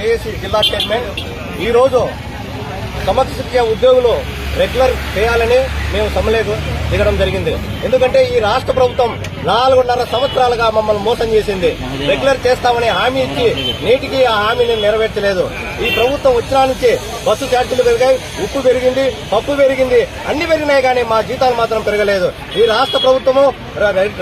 JAC జిల్లా chairman. ఈరోజు సమస్య ఉద్యోగులు రెగ్యులర్ చేయాలని మేము సమ్మలేదు దిగడం జరిగింది. ఎందుకంటే ఈ రాష్ట్ర ప్రభుత్వం నాలుగున్నర సంవత్సరాలుగా మమ్మల్ని మోసం చేసింది. రెగ్యులర్ చేస్తామని హామీ ఇచ్చి నేటికి ఆ హామీని నెరవేర్చలేదు. ఈ ప్రభుత్వం వచ్చిన నుంచి బస్సు ఛార్జీలు పెరిగాయి ఉప్పు పెరిగింది పప్పు పెరిగింది అన్ని పెరిగినాయి కానీ మా జీతాలు మాత్రం పెరగలేదు. ఈ రాష్ట్ర ప్రభుత్వము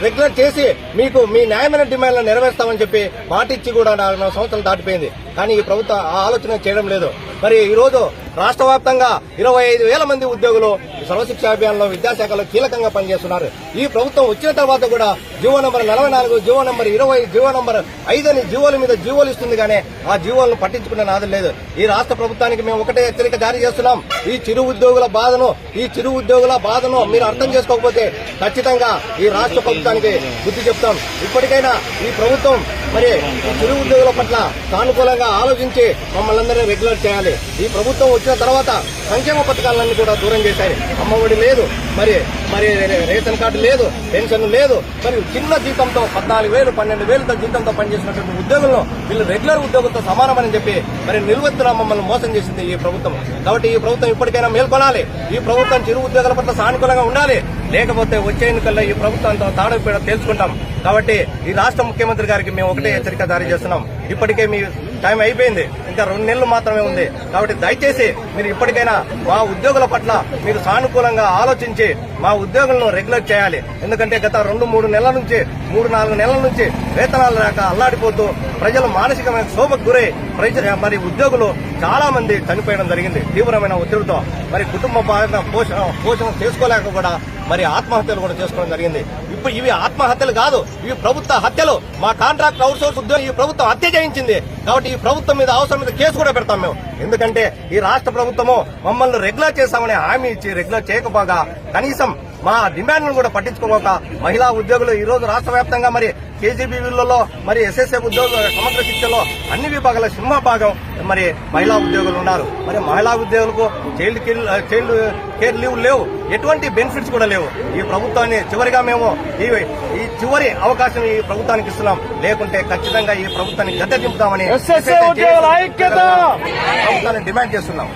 రెగ్యులర్ చేసి మీకు మీ న్యాయమైన డిమాండ్లను నెరవేర్స్తామని చెప్పి మాటిచ్చి కూడా నాలుగు సంవత్సరాలు దాటిపోయింది. కానీ ఈ ప్రభుత్వం ఆ ఆలోచన చేయడం లేదు. మరి ఈ రోజు రాష్ట్ర వ్యాప్తంగా ఇరవై ఐదు వేల మంది ఉద్యోగులు సర్వశిక్ష అభియాన్లో విద్యాశాఖలో కీలకంగా పనిచేస్తున్నారు. ఈ ప్రభుత్వం వచ్చిన తర్వాత కూడా జీవో నంబర్ నలభై నాలుగు జీవో నంబర్ ఇరవై జీవో నంబర్ ఐదు అని జీవోల మీద జీవోలు ఇస్తుంది కానీ ఆ జీవోలను పట్టించుకునే నాదం లేదు. ఈ రాష్ట్ర ప్రభుత్వానికి మేము ఒకటే హెచ్చరిక జారీ చేస్తున్నాం. ఈ చిరు ఉద్యోగుల బాధను ఈ చిరు ఉద్యోగుల బాధను మీరు అర్థం చేసుకోకపోతే ఖచ్చితంగా ఈ రాష్ట్ర ప్రభుత్వానికి బుద్ధి చెప్తాం. ఇప్పటికైనా ఈ ప్రభుత్వం మరి ఈ చిరు ఉద్యోగుల పట్ల సానుకూలంగా ఆలోచించి మమ్మల్ని అందరినీ రెగ్యులర్ చేయాలి. ఈ ప్రభుత్వం వచ్చిన తర్వాత సంక్షేమ పథకాలన్నీ కూడా దూరం చేశాయి అమ్మఒడి లేదు మరి మరి రేషన్ కార్డు లేదు పెన్షన్ లేదు మరి చిన్న జీతంతో పద్నాలుగు వేలు పన్నెండు వేలతో జీతంతో పనిచేసినటువంటి ఉద్యోగులను వీళ్ళు రెగ్యులర్ ఉద్యోగులతో సమానమని చెప్పి మరి నిలువెత్తున మమ్మల్ని మోసం చేసింది ఈ ప్రభుత్వం. కాబట్టి ఈ ప్రభుత్వం ఇప్పటికైనా మేల్కొనాలి. ఈ ప్రభుత్వం చిరు ఉద్యోగుల పట్ల సానుకూలంగా ఉండాలి. లేకపోతే వచ్చే ఎన్నికల్లో ఈ ప్రభుత్వంతో తాడపీడ తెలుసుకుంటాం కాబట్టి ఈ రాష్ట్ర ముఖ్యమంత్రి గారికి మేము ఒకటే హెచ్చరిక జారీ చేస్తున్నాం. ఇప్పటికే మీ టైం అయిపోయింది. ఇంకా రెండు నెలలు మాత్రమే ఉంది. కాబట్టి దయచేసి మీరు ఇప్పటికైనా మా ఉద్యోగుల పట్ల మీరు సానుకూలంగా ఆలోచించి మా ఉద్యోగులను రెగ్యులర్ చేయాలి. ఎందుకంటే గత రెండు మూడు నెలల నుంచి మూడు నాలుగు నెలల నుంచి వేతనాలు రాక అల్లాడిపోతూ ప్రజలు మానసికమైన శోభకు గురై ప్రజ మరి ఉద్యోగులు చాలా మంది చనిపోయడం జరిగింది. తీవ్రమైన ఒత్తిడితో. మరి కుటుంబ పోషణ పోషణ చేసుకోలేక కూడా మరి ఆత్మహత్యలు కూడా చేసుకోవడం జరిగింది. ఇప్పుడు ఇవి ఆత్మహత్యలు కాదు ఇవి ప్రభుత్వ హత్యలు. మా కాంట్రాక్ట్ అవుట్ సోర్స్ ఉద్యోగం ఈ ప్రభుత్వం హత్య చేయించింది. కాబట్టి ఈ ప్రభుత్వం మీద అవసరం మీద కేసు కూడా పెడతాం మేము. ఎందుకంటే ఈ రాష్ట్ర ప్రభుత్వము మమ్మల్ని రెగ్యులర్ చేస్తామని హామీ ఇచ్చి రెగ్యులర్ చేయకపోగా కనీసం మా డిమాండ్లను కూడా పట్టించుకోక మహిళా ఉద్యోగులు ఈ రోజు రాష్ట్ర వ్యాప్తంగా మరి కేజీబీవీలలో మరి ఎస్ఎస్ఎఫ్ ఉద్యోగుల సమగ్ర శిక్షలో అన్ని విభాగాల సింహభాగం మరి మహిళా ఉద్యోగులు ఉన్నారు. మరి మహిళా ఉద్యోగులకు child care child care leave లేవు. ఎటువంటి బెనిఫిట్స్ కూడా లేవు. ఈ ప్రభుత్వాన్ని చివరిగా మేము ఈ ఈ చివరి అవకాశం ఈ ప్రభుత్వానికి ఇస్తున్నాం. లేకుంటే ఖచ్చితంగా ఈ ప్రభుత్వాన్ని గద్దె దింపుతామని ప్రభుత్వాన్ని డిమాండ్ చేస్తున్నాం